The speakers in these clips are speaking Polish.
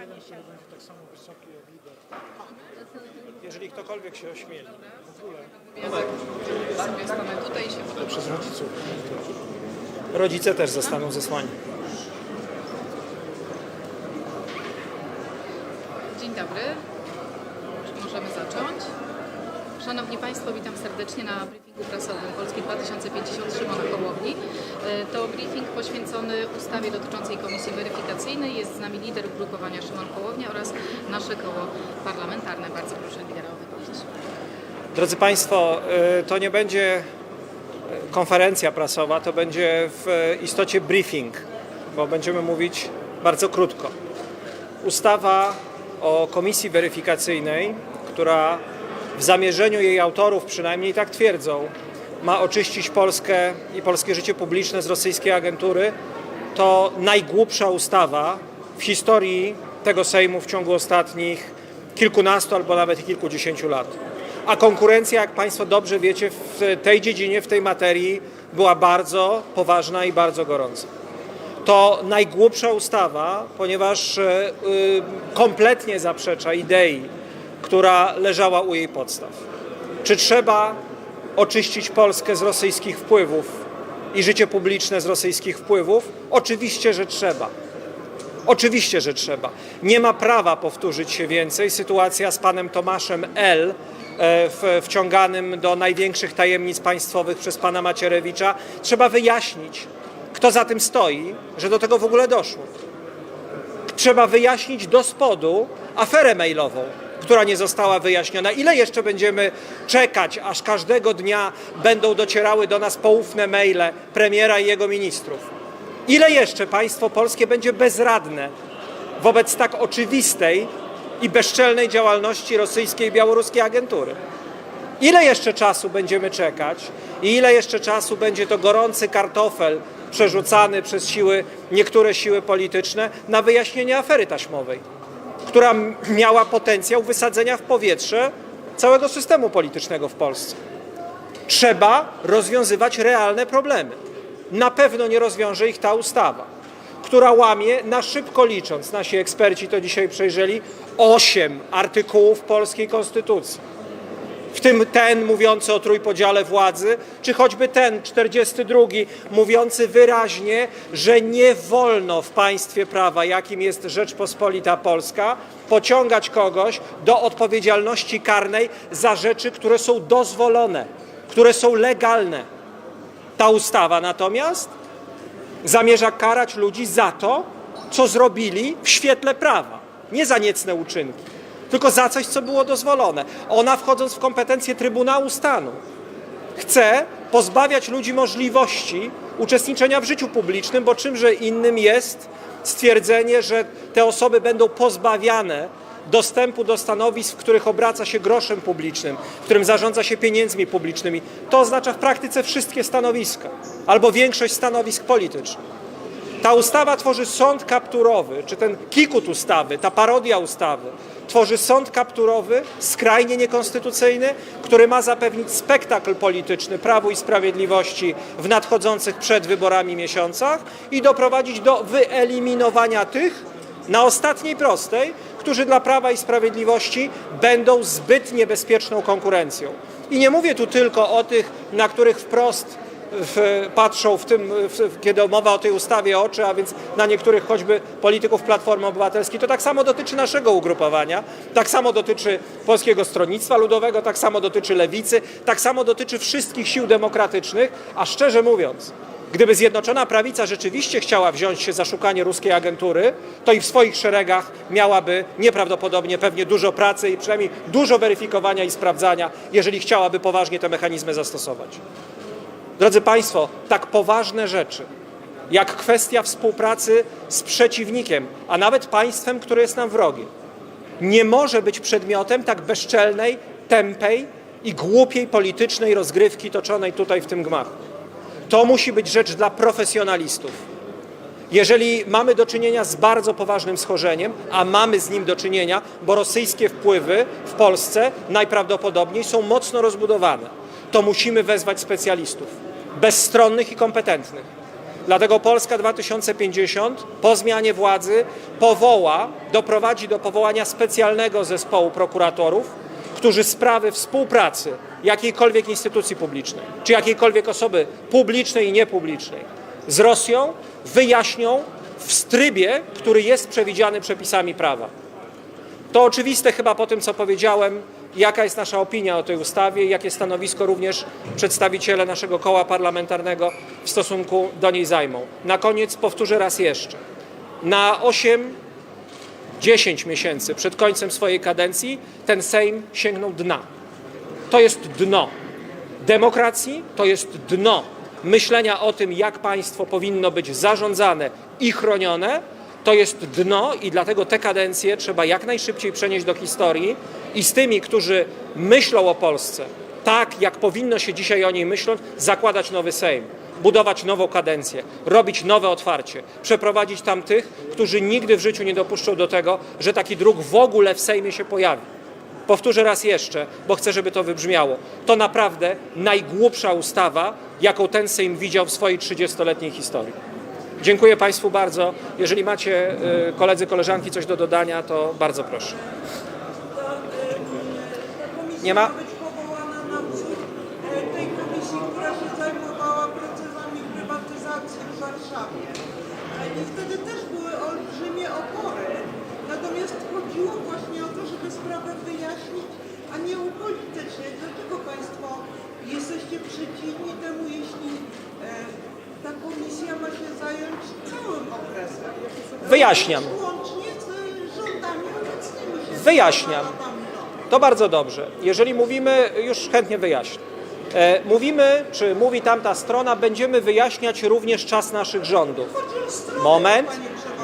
panie będzie tak samo wysoki jak lider. Jeżeli ktokolwiek się ośmieli. W ogóle. tutaj i się Przez rodziców. Rodzice też zostaną zesłani. Dzień dobry. Czy możemy zacząć? Szanowni Państwo, witam serdecznie na briefingu prasowym Polski 2050 Szymona Hołowni. To briefing poświęcony ustawie dotyczącej komisji weryfikacyjnej. Jest z nami lider ugrupowania Szymon Hołownia oraz nasze koło parlamentarne. Bardzo proszę lidera o wypowiedź. Drodzy Państwo, y, to nie będzie konferencja prasowa, to będzie w istocie briefing, bo będziemy mówić bardzo krótko. Ustawa o komisji weryfikacyjnej, która w zamierzeniu jej autorów, przynajmniej tak twierdzą, ma oczyścić Polskę i polskie życie publiczne z rosyjskiej agentury, to najgłupsza ustawa w historii tego Sejmu w ciągu ostatnich kilkunastu albo nawet kilkudziesięciu lat. A konkurencja, jak Państwo dobrze wiecie, w tej dziedzinie, w tej materii była bardzo poważna i bardzo gorąca. To najgłupsza ustawa, ponieważ e, y, kompletnie zaprzecza idei, która leżała u jej podstaw. Czy trzeba oczyścić Polskę z rosyjskich wpływów i życie publiczne z rosyjskich wpływów? Oczywiście, że trzeba. Oczywiście, że trzeba. Nie ma prawa powtórzyć się więcej. Sytuacja z panem Tomaszem L. e, wciąganym do największych tajemnic państwowych przez pana Macierewicza. Trzeba wyjaśnić, kto za tym stoi, że do tego w ogóle doszło. Trzeba wyjaśnić do spodu aferę mailową, która nie została wyjaśniona. Ile jeszcze będziemy czekać, aż każdego dnia będą docierały do nas poufne maile premiera i jego ministrów? Ile jeszcze państwo polskie będzie bezradne wobec tak oczywistej i bezczelnej działalności rosyjskiej i białoruskiej agentury? Ile jeszcze czasu będziemy czekać i ile jeszcze czasu będzie to gorący kartofel przerzucany przez siły, niektóre siły polityczne na wyjaśnienie afery taśmowej, która miała potencjał wysadzenia w powietrze całego systemu politycznego w Polsce. Trzeba rozwiązywać realne problemy. Na pewno nie rozwiąże ich ta ustawa, która łamie, na szybko licząc, nasi eksperci to dzisiaj przejrzeli, osiem artykułów polskiej konstytucji w tym ten mówiący o trójpodziale władzy, czy choćby ten 42 mówiący wyraźnie, że nie wolno w państwie prawa, jakim jest Rzeczpospolita Polska, pociągać kogoś do odpowiedzialności karnej za rzeczy, które są dozwolone, które są legalne. Ta ustawa natomiast zamierza karać ludzi za to, co zrobili w świetle prawa, nie za niecne uczynki, tylko za coś, co było dozwolone. Ona, wchodząc w kompetencje Trybunału Stanu, chce pozbawiać ludzi możliwości uczestniczenia w życiu publicznym, bo czymże innym jest stwierdzenie, że te osoby będą pozbawiane dostępu do stanowisk, w których obraca się groszem publicznym, w którym zarządza się pieniędzmi publicznymi. To oznacza w praktyce wszystkie stanowiska albo większość stanowisk politycznych. Ta ustawa tworzy sąd kapturowy, czy ten kikut ustawy, ta parodia ustawy, tworzy sąd kapturowy, skrajnie niekonstytucyjny, który ma zapewnić spektakl polityczny Prawu i Sprawiedliwości w nadchodzących przed wyborami miesiącach i doprowadzić do wyeliminowania tych na ostatniej prostej, którzy dla Prawa i Sprawiedliwości będą zbyt niebezpieczną konkurencją. I nie mówię tu tylko o tych, na których wprost w, patrzą w tym, w, kiedy mowa o tej ustawie oczy, a więc na niektórych choćby polityków Platformy Obywatelskiej. To tak samo dotyczy naszego ugrupowania, tak samo dotyczy Polskiego Stronnictwa Ludowego, tak samo dotyczy Lewicy, tak samo dotyczy wszystkich sił demokratycznych, a szczerze mówiąc, Gdyby Zjednoczona Prawica rzeczywiście chciała wziąć się za szukanie ruskiej agentury, to i w swoich szeregach miałaby nieprawdopodobnie pewnie dużo pracy i przynajmniej dużo weryfikowania i sprawdzania, jeżeli chciałaby poważnie te mechanizmy zastosować. Drodzy Państwo, tak poważne rzeczy, jak kwestia współpracy z przeciwnikiem, a nawet państwem, które jest nam wrogiem, nie może być przedmiotem tak bezczelnej, tępej i głupiej politycznej rozgrywki toczonej tutaj w tym gmachu. To musi być rzecz dla profesjonalistów. Jeżeli mamy do czynienia z bardzo poważnym schorzeniem, a mamy z nim do czynienia, bo rosyjskie wpływy w Polsce najprawdopodobniej są mocno rozbudowane, to musimy wezwać specjalistów, bezstronnych i kompetentnych. Dlatego Polska 2050 po zmianie władzy powoła, doprowadzi do powołania specjalnego zespołu prokuratorów, którzy sprawy współpracy jakiejkolwiek instytucji publicznej, czy jakiejkolwiek osoby publicznej i niepublicznej z Rosją wyjaśnią w trybie, który jest przewidziany przepisami prawa. To oczywiste chyba po tym, co powiedziałem, jaka jest nasza opinia o tej ustawie jakie stanowisko również przedstawiciele naszego koła parlamentarnego w stosunku do niej zajmą. Na koniec powtórzę raz jeszcze. Na 8 10 miesięcy przed końcem swojej kadencji ten Sejm sięgnął dna. To jest dno demokracji, to jest dno myślenia o tym, jak państwo powinno być zarządzane i chronione. To jest dno i dlatego te kadencje trzeba jak najszybciej przenieść do historii i z tymi, którzy myślą o Polsce tak, jak powinno się dzisiaj o niej myśleć, zakładać nowy Sejm budować nową kadencję, robić nowe otwarcie, przeprowadzić tam tych, którzy nigdy w życiu nie dopuszczą do tego, że taki druk w ogóle w Sejmie się pojawi. Powtórzę raz jeszcze, bo chcę, żeby to wybrzmiało. To naprawdę najgłupsza ustawa, jaką ten Sejm widział w swojej 30-letniej historii. Dziękuję Państwu bardzo. Jeżeli macie y, koledzy, koleżanki coś do dodania, to bardzo proszę. Nie ma? wzór e. Dlaczego Państwo jesteście przeciwni temu, jeśli e, ta komisja ma się zająć całym okresem? Wyjaśniam. Łącznie z rządami obecnymi. się Wyjaśniam. To bardzo dobrze. Jeżeli mówimy, już chętnie wyjaśnię. E, mówimy, czy mówi tamta strona, będziemy wyjaśniać również czas naszych rządów. Moment.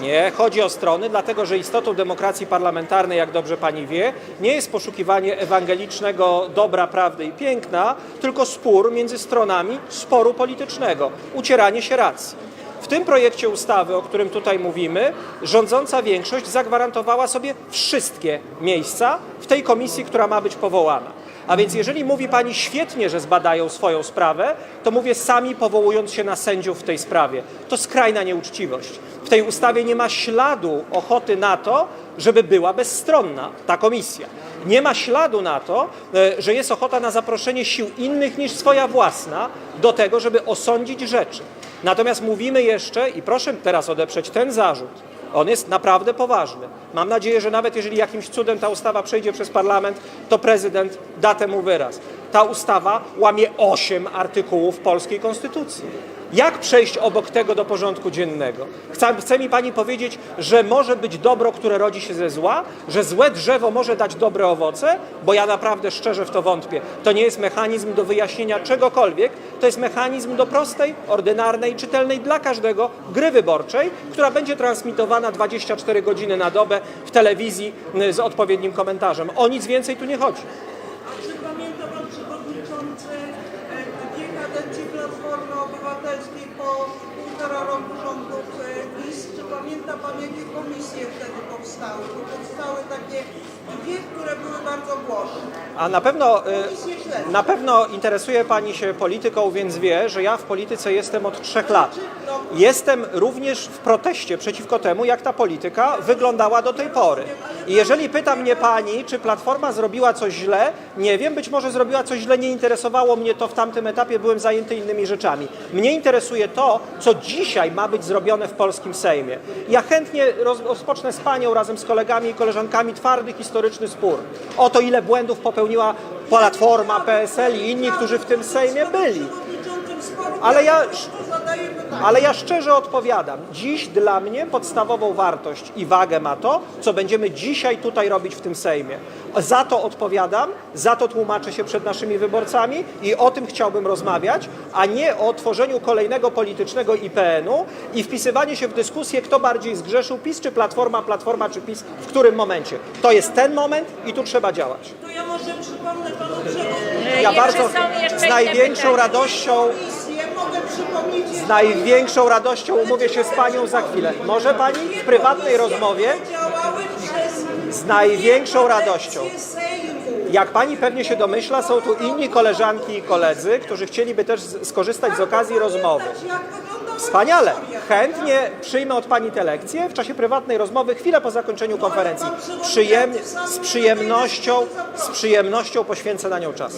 Nie, chodzi o strony, dlatego że istotą demokracji parlamentarnej, jak dobrze pani wie, nie jest poszukiwanie ewangelicznego dobra, prawdy i piękna, tylko spór między stronami sporu politycznego, ucieranie się racji. W tym projekcie ustawy, o którym tutaj mówimy, rządząca większość zagwarantowała sobie wszystkie miejsca w tej komisji, która ma być powołana. A więc jeżeli mówi Pani świetnie, że zbadają swoją sprawę, to mówię sami powołując się na sędziów w tej sprawie. To skrajna nieuczciwość. W tej ustawie nie ma śladu ochoty na to, żeby była bezstronna ta komisja. Nie ma śladu na to, e, że jest ochota na zaproszenie sił innych niż swoja własna do tego, żeby osądzić rzeczy. Natomiast mówimy jeszcze, i proszę teraz odeprzeć ten zarzut, on jest naprawdę poważny. Mam nadzieję, że nawet jeżeli jakimś cudem ta ustawa przejdzie przez parlament, to prezydent da temu wyraz. Ta ustawa łamie osiem artykułów polskiej konstytucji. Jak przejść obok tego do porządku dziennego? Chce, chce mi pani powiedzieć, że może być dobro, które rodzi się ze zła? Że złe drzewo może dać dobre owoce? Bo ja naprawdę szczerze w to wątpię. To nie jest mechanizm do wyjaśnienia czegokolwiek, to jest mechanizm do prostej, ordynarnej, czytelnej dla każdego gry wyborczej, która będzie transmitowana 24 godziny na dobę w telewizji y, z odpowiednim komentarzem. O nic więcej tu nie chodzi. A czy pamięta Pan Przewodniczący e, dwie kadencje Platformy Obywatelskiej po półtora roku rządów e, PiS? Czy jakie komisje wtedy powstały? Bo powstały takie dwie, które były bardzo głośne. A na pewno, y, na pewno interesuje Pani się polityką, więc wie, że ja w polityce jestem od trzech lat. Jestem również w proteście przeciwko temu, jak ta polityka wyglądała do tej pory. I jeżeli pyta mnie Pani, czy Platforma zrobiła coś źle, nie wiem, być może zrobiła coś źle, nie interesowało mnie to w tamtym etapie, byłem zajęty innymi rzeczami. Mnie interesuje to, co dzisiaj ma być zrobione w polskim Sejmie. Ja chętnie roz, rozpocznę z Panią razem z kolegami i koleżankami twardy historyczny spór o to, ile błędów popełniła Platforma, PSL i inni, którzy w tym Sejmie byli. Ale ja-. Ale ja szczerze odpowiadam, dziś dla mnie podstawową wartość i wagę ma to, co będziemy dzisiaj tutaj robić w tym Sejmie. Za to odpowiadam, za to tłumaczę się przed naszymi wyborcami i o tym chciałbym rozmawiać, a nie o tworzeniu kolejnego politycznego IPN-u i wpisywanie się w dyskusję, kto bardziej zgrzeszył, PiS czy Platforma, Platforma czy PiS, w którym momencie. To jest ten moment i tu trzeba działać. To ja może przypomnę Panu Przewodniczącemu Ja bardzo z największą radością Z największą radością umówię się z Panią za chwilę. Może Pani w prywatnej rozmowie z największą radością. Jak Pani pewnie się domyśla, są tu inni koleżanki i koledzy, którzy chcieliby też skorzystać z okazji rozmowy. Wspaniale. Chętnie przyjmę od Pani te lekcje w czasie prywatnej rozmowy, chwilę po zakończeniu konferencji. Przyjem, z przyjemnością, z przyjemnością poświęcę na nią czas.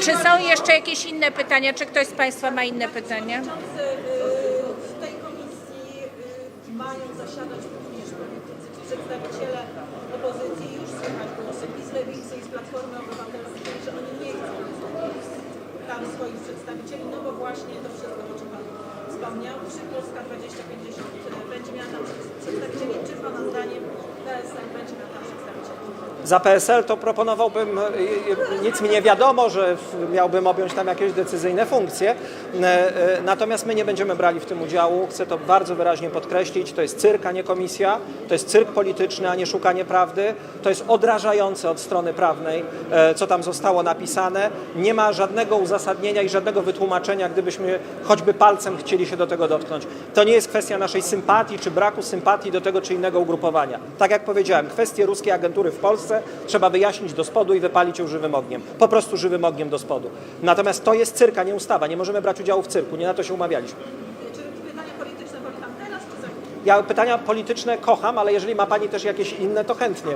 Czy są jeszcze jakieś inne pytania? Czy ktoś z Państwa ma inne pytania? Wspomniał, czy Polska 2050 będzie miała tam przedstawicieli, czy Pana zdaniem Za PSL to proponowałbym, e, e, nic mi nie wiadomo, że miałbym objąć tam jakieś decyzyjne funkcje, E, natomiast my nie będziemy brali w tym udziału. Chcę to bardzo wyraźnie podkreślić. To jest cyrk, a nie komisja. To jest cyrk polityczny, a nie szukanie prawdy. To jest odrażające od strony prawnej, co tam zostało napisane. Nie ma żadnego uzasadnienia i żadnego wytłumaczenia, gdybyśmy choćby palcem chcieli się do tego dotknąć. To nie jest kwestia naszej sympatii czy braku sympatii do tego czy innego ugrupowania. Tak jak powiedziałem, kwestie ruskiej agentury w Polsce trzeba wyjaśnić do spodu i wypalić ją żywym ogniem. Po prostu żywym ogniem do spodu. Natomiast to jest cyrk, a nie ustawa. Nie możemy brać udziału w cyrku. Nie na to się umawialiśmy. Czy czy? Ja pytania polityczne kocham, ale jeżeli ma Pani też jakieś inne, to chętnie,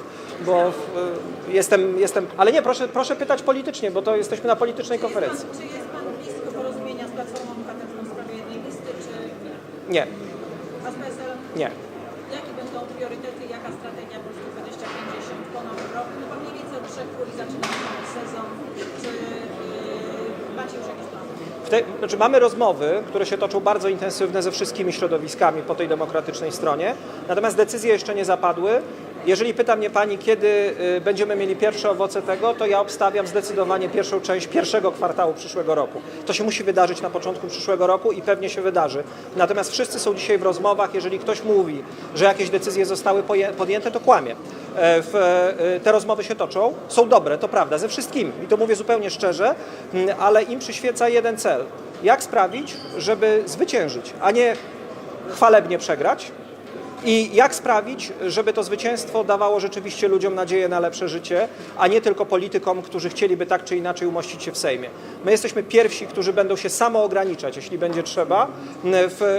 bo y, jestem, jestem, ale nie, proszę, proszę pytać politycznie, bo to jesteśmy na politycznej konferencji. Czy jest Pan blisko porozumienia z Platformą Obywatelską w sprawie jednej listy, czy nie? Nie, A z PSL-em? nie. Priorytety, jaka strategia Polski 2050 po nowym roku? No bo mniej więcej od trzech kuli zaczyna się nowy sezon. Czy yy, macie już jakieś plany? W tej, znaczy mamy rozmowy, które się toczą bardzo intensywne ze wszystkimi środowiskami po tej demokratycznej stronie, natomiast decyzje jeszcze nie zapadły. Jeżeli pyta mnie Pani, kiedy y, będziemy mieli pierwsze owoce tego, to ja obstawiam zdecydowanie pierwszą część pierwszego kwartału przyszłego roku. To się musi wydarzyć na początku przyszłego roku i pewnie się wydarzy. Natomiast wszyscy są dzisiaj w rozmowach, jeżeli ktoś mówi, że jakieś decyzje zostały podjęte, to kłamie. E, e, te rozmowy się toczą, są dobre, to prawda, ze wszystkimi. I to mówię zupełnie szczerze, ale im przyświeca jeden cel. Jak sprawić, żeby zwyciężyć, a nie chwalebnie przegrać, i jak sprawić, żeby to zwycięstwo dawało rzeczywiście ludziom nadzieję na lepsze życie, a nie tylko politykom, którzy chcieliby tak czy inaczej umościć się w Sejmie. My jesteśmy pierwsi, którzy będą się samo ograniczać, jeśli będzie trzeba,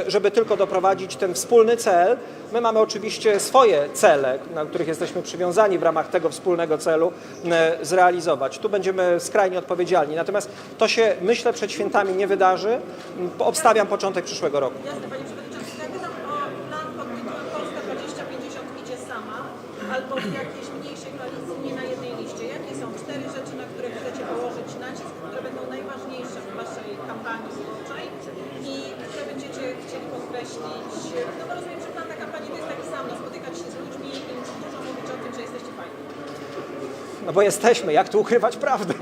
żeby tylko doprowadzić ten wspólny cel. My mamy oczywiście swoje cele, na których jesteśmy przywiązani w ramach tego wspólnego celu zrealizować. Tu będziemy skrajnie odpowiedzialni. Natomiast to się, myślę, przed świętami nie wydarzy. Obstawiam początek przyszłego roku. Jasne, Panie Przewodniczący, ja pytam o plan pod tytułem Polska 2050 idzie sama, albo w jakiejś mniejszej koalicji, nie na jednej liście. Jakie są cztery rzeczy, na które chcecie położyć nacisk, które będą najważniejsze w Waszej kampanii wyborczej i które będziecie chcieli podkreślić? No bo rozumiem, że plan na kampanii to jest taki sam, no, spotykać się z ludźmi i dużo mówić o tym, że jesteście fajni. No bo jesteśmy, jak tu ukrywać prawdę?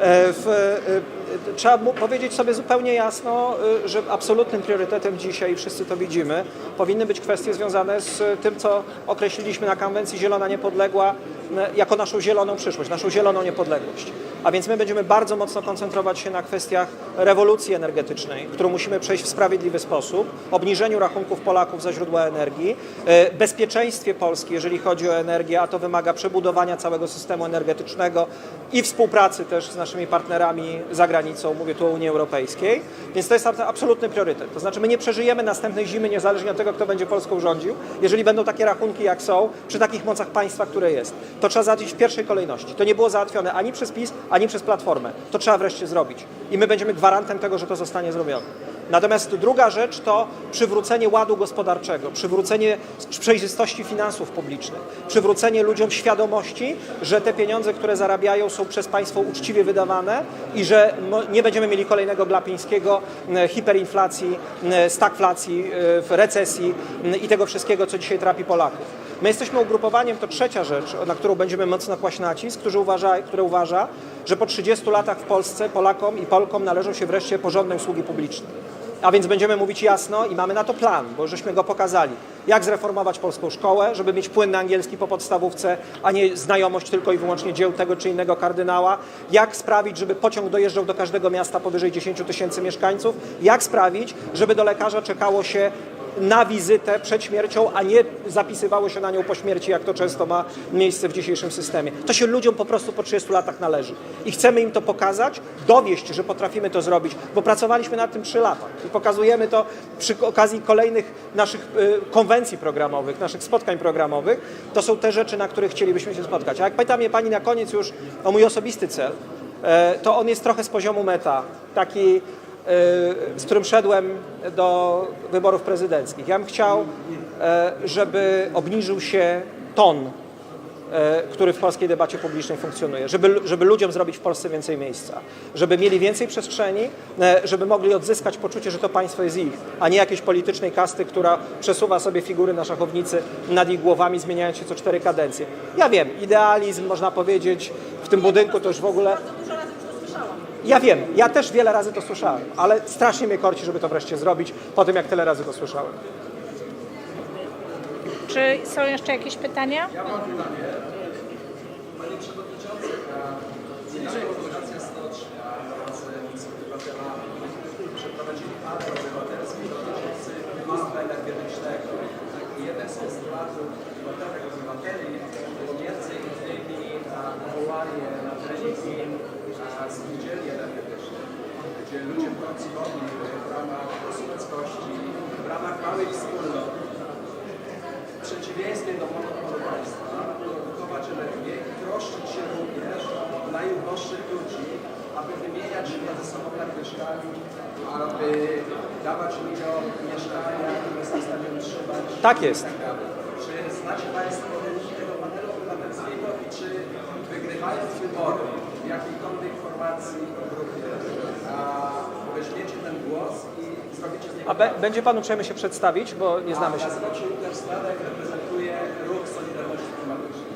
E, W, e, trzeba powiedzieć sobie zupełnie jasno, e, że absolutnym priorytetem dzisiaj, wszyscy to widzimy, powinny być kwestie związane z tym, co określiliśmy na konwencji Zielona Niepodległa e, jako naszą zieloną przyszłość, naszą zieloną niepodległość. A więc my będziemy bardzo mocno koncentrować się na kwestiach rewolucji energetycznej, którą musimy przejść w sprawiedliwy sposób, obniżeniu rachunków Polaków za źródła energii, bezpieczeństwie Polski, jeżeli chodzi o energię, a to wymaga przebudowania całego systemu energetycznego i współpracy też z naszymi partnerami za granicą, mówię tu o Unii Europejskiej, więc to jest abs- absolutny priorytet. To znaczy my nie przeżyjemy następnej zimy niezależnie od tego, kto będzie Polską rządził, jeżeli będą takie rachunki jak są, przy takich mocach państwa, które jest. To trzeba załatwić w pierwszej kolejności. To nie było załatwione ani przez PiS, ani przez Platformę. To trzeba wreszcie zrobić. I my będziemy gwarantem tego, że to zostanie zrobione. Natomiast druga rzecz to przywrócenie ładu gospodarczego, przywrócenie przejrzystości finansów publicznych, przywrócenie ludziom świadomości, że te pieniądze, które zarabiają, są przez państwo uczciwie wydawane i że nie będziemy mieli kolejnego Glapińskiego, hiperinflacji, stagflacji, e, recesji i tego wszystkiego, co dzisiaj trapi Polaków. My jesteśmy ugrupowaniem, to trzecia rzecz, na którą będziemy mocno kłaść nacisk, który uważa, które uważa, że po 30 latach w Polsce Polakom i Polkom należą się wreszcie porządne usługi publiczne. A więc będziemy mówić jasno i mamy na to plan, bo żeśmy go pokazali. Jak zreformować polską szkołę, żeby mieć płynny angielski po podstawówce, a nie znajomość tylko i wyłącznie dzieł tego czy innego kardynała. Jak sprawić, żeby pociąg dojeżdżał do każdego miasta powyżej 10 tysięcy mieszkańców. Jak sprawić, żeby do lekarza czekało się na wizytę przed śmiercią, a nie zapisywało się na nią po śmierci, jak to często ma miejsce w dzisiejszym systemie. To się ludziom po prostu po 30 latach należy. I chcemy im to pokazać, dowieść, że potrafimy to zrobić, bo pracowaliśmy nad tym 3 lata. I pokazujemy to przy okazji kolejnych naszych y, konwencji programowych, naszych spotkań programowych. To są te rzeczy, na których chcielibyśmy się spotkać. A jak pyta mnie Pani na koniec już o mój osobisty cel, e, to on jest trochę z poziomu meta, taki, z którym szedłem do wyborów prezydenckich. Ja bym chciał, e, żeby obniżył się ton, e, który w polskiej debacie publicznej funkcjonuje, żeby, żeby ludziom zrobić w Polsce więcej miejsca, żeby mieli więcej przestrzeni, żeby mogli odzyskać poczucie, że to państwo jest ich, a nie jakiejś politycznej kasty, która przesuwa sobie figury na szachownicy nad ich głowami, zmieniając się co cztery kadencje. Ja wiem, idealizm, można powiedzieć, w tym budynku to już w ogóle... Bardzo dużo razy już to słyszałam. Ja wiem, ja też wiele razy to słyszałem, ale strasznie mnie korci, żeby to wreszcie zrobić po tym, jak tyle razy to słyszałem. Czy są jeszcze jakieś pytania? Panie Przewodniczący, a Zjednoczona Konfederacja Stocznia wraz z obywatelami przeprowadzili apel obywatelski dotyczący ubóstwa energetycznego. I jeden z postulatów obywatelek obywateli było między innymi a, powołanie na terenie gmin a, spółdzielni energetycznych, gdzie ludzie w końcu mogli w ramach konsumenckości, w ramach małych wspólnot w przeciwieństwie do monopolu państwa produkować energię i troszczyć się również o najuboższych ludzi, aby wymieniać się między sobą nad mieszkami, aby dawać ludziom mieszkania, które są w stanie utrzymać. Tak jest. Czy znacie Państwo wyniki tego panelu obywatelskiego i czy wygrywając wybory w jakiejkolwiek formacji i grupie, a weźmiecie ten głos i zrobicie z niego A be, będzie Pan uprzejmy się przedstawić, bo nie znamy się. Nazywam się Łukasz Stadek, reprezentuję Ruch Solidarności Klimatycznej.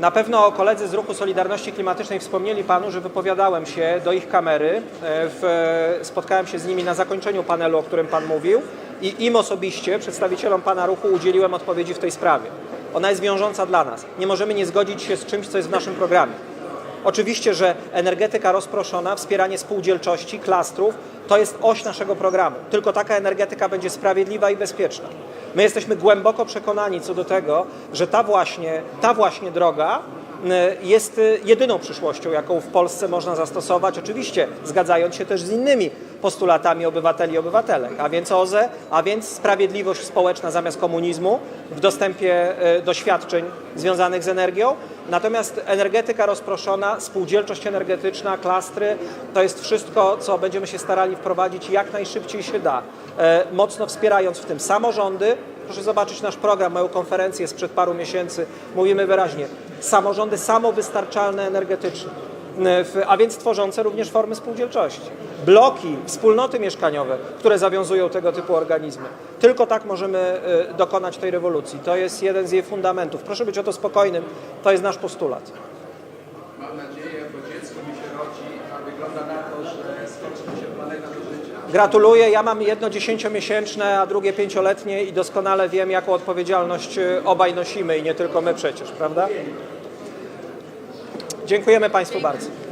Na pewno koledzy z ruchu Solidarności Klimatycznej wspomnieli panu, że wypowiadałem się do ich kamery. e, W, spotkałem się z nimi na zakończeniu panelu, o którym pan mówił i im osobiście, przedstawicielom pana ruchu, udzieliłem odpowiedzi w tej sprawie. Ona jest wiążąca dla nas. Nie możemy nie zgodzić się z czymś, co jest w naszym programie. Oczywiście, że energetyka rozproszona, wspieranie spółdzielczości, klastrów to jest oś naszego programu. Tylko taka energetyka będzie sprawiedliwa i bezpieczna. My jesteśmy głęboko przekonani co do tego, że ta właśnie, ta właśnie droga jest y, jedyną przyszłością, jaką w Polsce można zastosować, oczywiście zgadzając się też z innymi postulatami obywateli i obywatelek, a więc OZE, a więc sprawiedliwość społeczna zamiast komunizmu w dostępie y, do świadczeń związanych z energią. Natomiast energetyka rozproszona, spółdzielczość energetyczna, klastry, to jest wszystko, co będziemy się starali wprowadzić jak najszybciej się da, e, mocno wspierając w tym samorządy. Proszę zobaczyć nasz program, moją konferencję sprzed paru miesięcy. Mówimy wyraźnie, samorządy samowystarczalne energetycznie, e, a więc tworzące również formy spółdzielczości. Bloki, wspólnoty mieszkaniowe, które zawiązują tego typu organizmy. Tylko tak możemy e, dokonać tej rewolucji. To jest jeden z jej fundamentów. Proszę być o to spokojnym, to jest nasz postulat. Mam nadzieję, bo dziecko mi się rodzi, a wygląda na to, że skończy mi się planeta do życia. Gratuluję. Ja mam jedno dziesięciomiesięczne, a drugie pięcioletnie i doskonale wiem, jaką odpowiedzialność y, obaj nosimy i nie tylko my przecież, prawda? Dziękujemy Państwu bardzo.